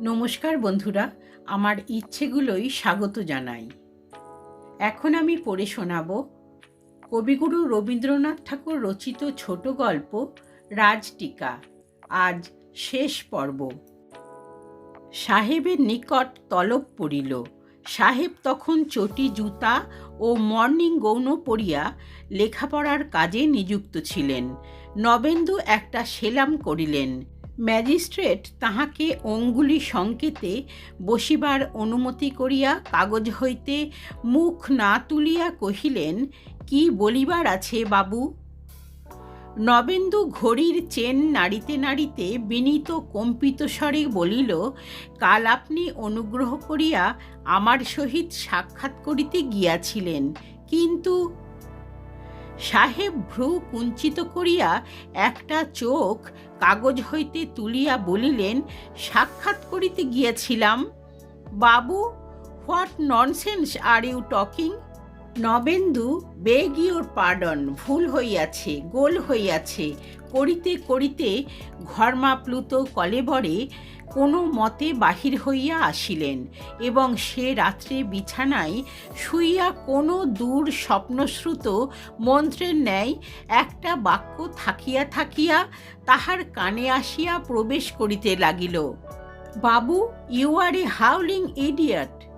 নমস্কার বন্ধুরা, আমার ইচ্ছেগুলোই স্বাগত জানাই। এখন আমি পড়ে শোনাব কবিগুরু রবীন্দ্রনাথ ঠাকুর রচিত ছোট গল্প রাজটিকা আজ শেষ পর্ব। সাহেবের নিকট তলব পড়িল। সাহেব তখন চটি, জুতা ও মর্নিং গৌণ পরিয়া লেখাপড়ার কাজে নিযুক্ত ছিলেন। নবেন্দু একটা সেলাম করিলেন। ম্যাজিস্ট্রেট তাহাকে অঙ্গুলি সংকেতে বসিবার অনুমতি করিয়া কাগজ হইতে মুখ না তুলিয়া কহিলেন, কি বলিবার আছে বাবু? নবেন্দু ঘড়ির চেন নাড়িতে নাড়িতে বিনীত কম্পিত স্বরে বলিল, কাল আপনি অনুগ্রহ করিয়া আমার সহিত সাক্ষাৎ করিতে গিয়াছিলেন। কিন্তু সাহেব ভ্রু কুঞ্চিত করিয়া একটা চোখ কাগজ হইতে তুলিয়া বলিলেন, সাক্ষাৎ করিতে গিয়াছিলাম। বাবু, what nonsense are you talking? Nabendu, beg your pardon ভুল হইয়াছে, গোল হইয়াছে। করিতে করিতে ঘর্মাপ্লুত কলেবরে কোনো মতে বাহির হইয়া আসিলেন এবং সে রাত্রে বিছানায় শুইয়া কোনো দূর স্বপ্নশ্রুত মন্ত্রের ন্যায় একটা বাক্য থাকিয়া থাকিয়া তাহার কানে আসিয়া প্রবেশ করিতে লাগিল। বাবু ইউ আর এ হাউলিং ইডিয়ট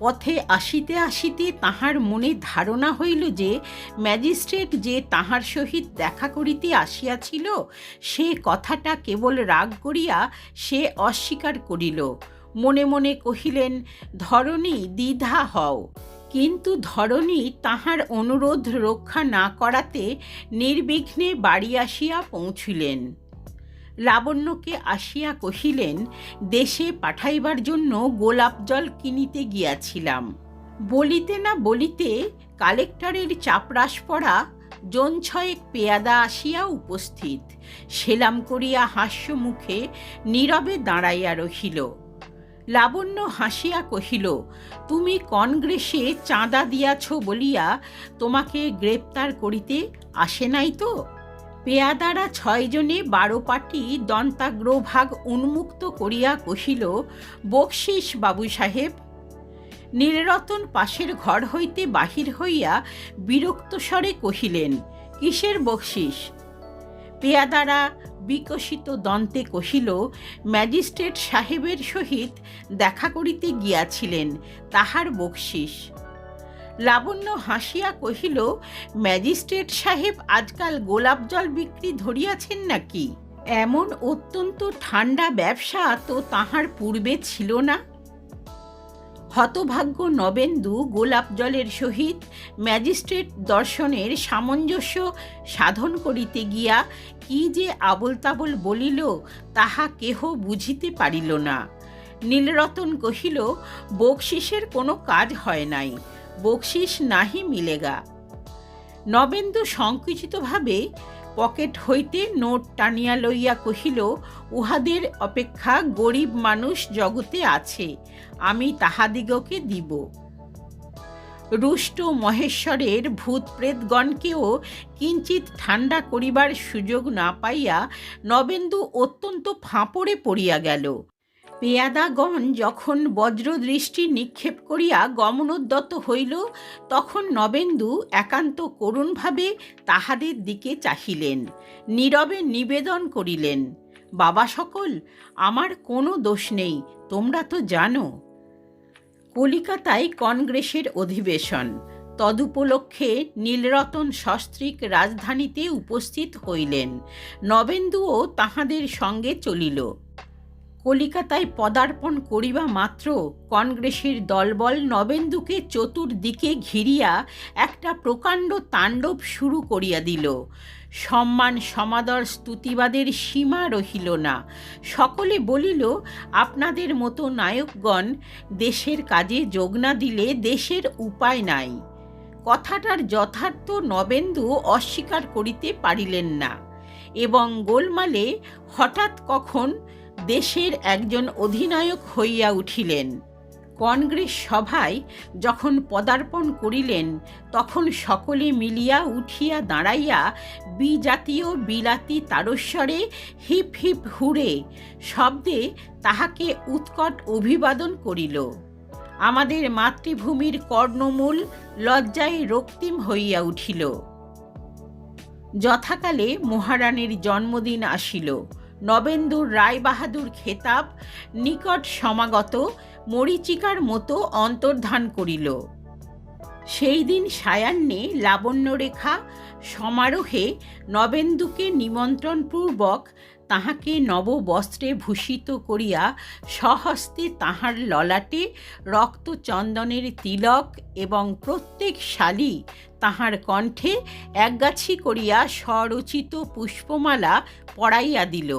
পথে আসিতে আসিতে তাহার মনে ধারণা হইল যে, ম্যাজিস্ট্রেট যে তাহার সহিত দেখা করিতে আসিয়াছিল, সে কথাটা কেবল রাগ করিয়া সে অস্বীকার করিল। মনে মনে কহিলেন, ধরণী, দ্বিধা হও। কিন্তু ধরণী তাহার অনুরোধ রক্ষা না করাতে নির্বিঘ্নে বাড়ি আসিয়া পৌঁছিলেন। লাবণ্যকে আসিয়া কহিলেন, দেশে পাঠাইবার জন্য গোলাপ জল কিনিতে গিয়াছিলাম। বলিতে না বলিতে কালেক্টরের চাপরাস পড়া জন ছয়েক পেয়াদা আসিয়া উপস্থিত। সেলাম করিয়া হাস্য মুখে নীরবে দাঁড়াইয়া রহিল। লাবণ্য হাসিয়া কহিল, তুমি কংগ্রেসে চাঁদা দিয়াছ বলিয়া তোমাকে গ্রেপ্তার করিতে আসে নাই তো? পেয়াদারা ছয়জনে বারো পাটি দন্তাগ্রভাগ উন্মুক্ত করিয়া কহিল, বকশিস বাবু সাহেব। নীলরতন পাশের ঘর হইতে বাহির হইয়া বিরক্ত স্বরে কহিলেন, কিসের বকশিস? পেয়াদারা বিকশিত দন্তে কহিল, ম্যাজিস্ট্রেট সাহেবের সহিত দেখা করিতে গিয়াছিলেন, তাহার বকশিস। লাবণ্য হাসিয়া কহিল, ম্যাজিস্ট্রেট সাহেব, আজকাল গোলাপ জল বিক্রি ধরিয়াছেন নাকি? এমন অত্যন্ত ঠান্ডা ব্যবসা তো তাহার পূর্বে ছিল না। হতভাগ্য নবেন্দু গোলাপ জলের সহিত ম্যাজিস্ট্রেট দর্শনের সামঞ্জস্য সাধন করিতে গিয়া কি যে আবল তাবল বলিল, তাহা কেহ বুঝিতে পারিল না। নীলরতন কহিল, বকশিসের কোনো কাজ হয় নাই। বকশিস নাহি মিলেগা। নবেন্দু সংকুচিতভাবে পকেট হইতে নোট টানিয়া লইয়া কহিল, উহাদের অপেক্ষা গরিব মানুষ জগতে আছে, আমি তাহাদিগকে দিব। রুষ্ট মহেশ্বরের ভূত প্রেতগণকেও কিঞ্চিত ঠান্ডা করিবার সুযোগ না পাইয়া নবেন্দু অত্যন্ত ফাঁপড়ে পড়িয়া গেল। পেয়াদাগণ যখন বজ্রদৃষ্টি নিক্ষেপ করিয়া গমনোদ্যত হইল, তখন নবেন্দু একান্ত করুণভাবে তাহাদের দিকে চাহিলেন, নীরবে নিবেদন করিলেন, বাবা সকল, আমার কোনো দোষ নেই, তোমরা তো জানো। কলিকাতায় কংগ্রেসের অধিবেশন, তদুপলক্ষে নীলরতন সস্ত্রীক রাজধানীতে উপস্থিত হইলেন, নবেন্দুও তাহাদের সঙ্গে চলিল। কলিকাতায় পদার্পণ করিবা মাত্র কংগ্রেসের দলবল নবেন্দুকে চতুর্দিকে ঘিরিয়া একটা প্রকাণ্ড তাণ্ডব শুরু করিয়া দিল। সম্মান, সমাদর, স্তুতিবাদের সীমা রহিল না। সকলে বলিল, আপনাদের মতো নায়কগণ দেশের কাজে যোগ না দিলে দেশের উপায় নাই। কথাটার যথার্থ নবেন্দু অস্বীকার করিতে পারিলেন না। এবং গোলমালে হঠাৎ কখন দেশের একজন অধিনায়ক হইয়া উঠিলেন। কংগ্রেস সভায় যখন পদার্পণ করিলেন, তখন সকলে মিলিয়া উঠিয়া দাঁড়াইয়া বিজাতীয় বিলাতি তারস্বরে হিপ হিপ হুড়ে শব্দে তাহাকে উৎকট অভিবাদন করিল। আমাদের মাতৃভূমির কর্ণমূল লজ্জায় রক্তিম হইয়া উঠিল। যথাকালে মহারানীর জন্মদিন আসিল। নবেন্দুর রায় বাহাদুর খেতাব নিকট সমাগত মরিচিকার মতো অন্তর্ধান করিল। সেই দিন সায়ান্নে লাবণ্যরেখা সমারোহে নবেন্দুকে নিমন্ত্রণপূর্বক তাহাকে নববস্ত্রে ভূষিত করিয়া স্বহস্তে তাহার ললাটে, রক্তচন্দনের তিলক এবং প্রত্যেক শালি তাহার কণ্ঠে একগাছি করিয়া স্বরচিত পুষ্পমালা পড়াইয়া দিল।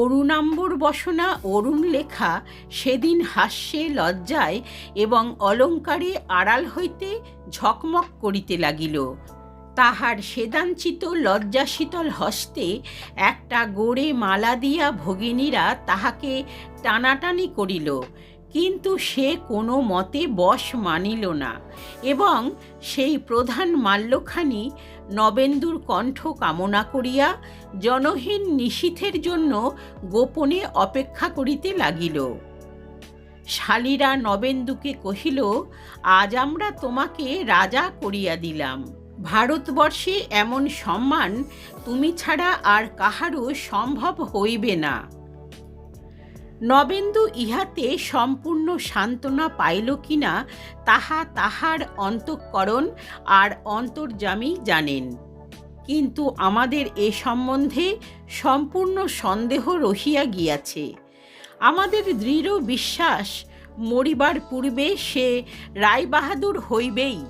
অরুণাম্বর বসনা অরুণ লেখা সেদিন হাস্যে লজ্জায় এবং অলঙ্কারে আড়াল হইতে ঝকমক করিতে লাগিল। তাহার সেদাঞ্চিত, লজ্জাশীতল হস্তে একটা গোড়ে মালা দিয়া ভগিনীরা তাহাকে টানাটানি করিল। কিন্তু সে কোনো মতে বশ মানিল না এবং সেই প্রধান মাল্যখানি নবেন্দুর কণ্ঠ কামনা করিয়া জনহীন নিশীথের জন্য গোপনে অপেক্ষা করিতে লাগিল। শালীরা নবেন্দুকে কহিল, আজ আমরা তোমাকে রাজা করিয়া দিলাম। ভারতবর্ষে এমন সম্মান তুমি ছাড়া আর কাহারও সম্ভব হইবে না। নবেন্দু ইহাতে সম্পূর্ণ সান্ত্বনা পাইল কিনা তাহা তাহার অন্তঃকরণ আর অন্তর্জামী জানেন। কিন্তু আমাদের এ সম্বন্ধে সম্পূর্ণ সন্দেহ রহিয়া গিয়াছে। আমাদের দৃঢ় বিশ্বাস মরিবার পূর্বে সে রায়বাহাদুর হইবেই।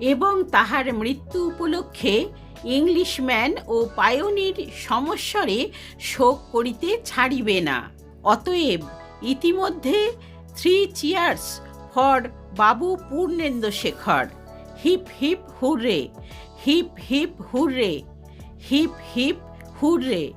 এবং তাহার মৃত্যু উপলক্ষে ইংলিশম্যান ও পায়োনির সমস্বরে শোক করিতে ছাড়িবে না। অতএব ইতিমধ্যে three cheers for Babu Purnendra Shekhar. Hip hip hurray, hip hip hurray, hip hip hurray.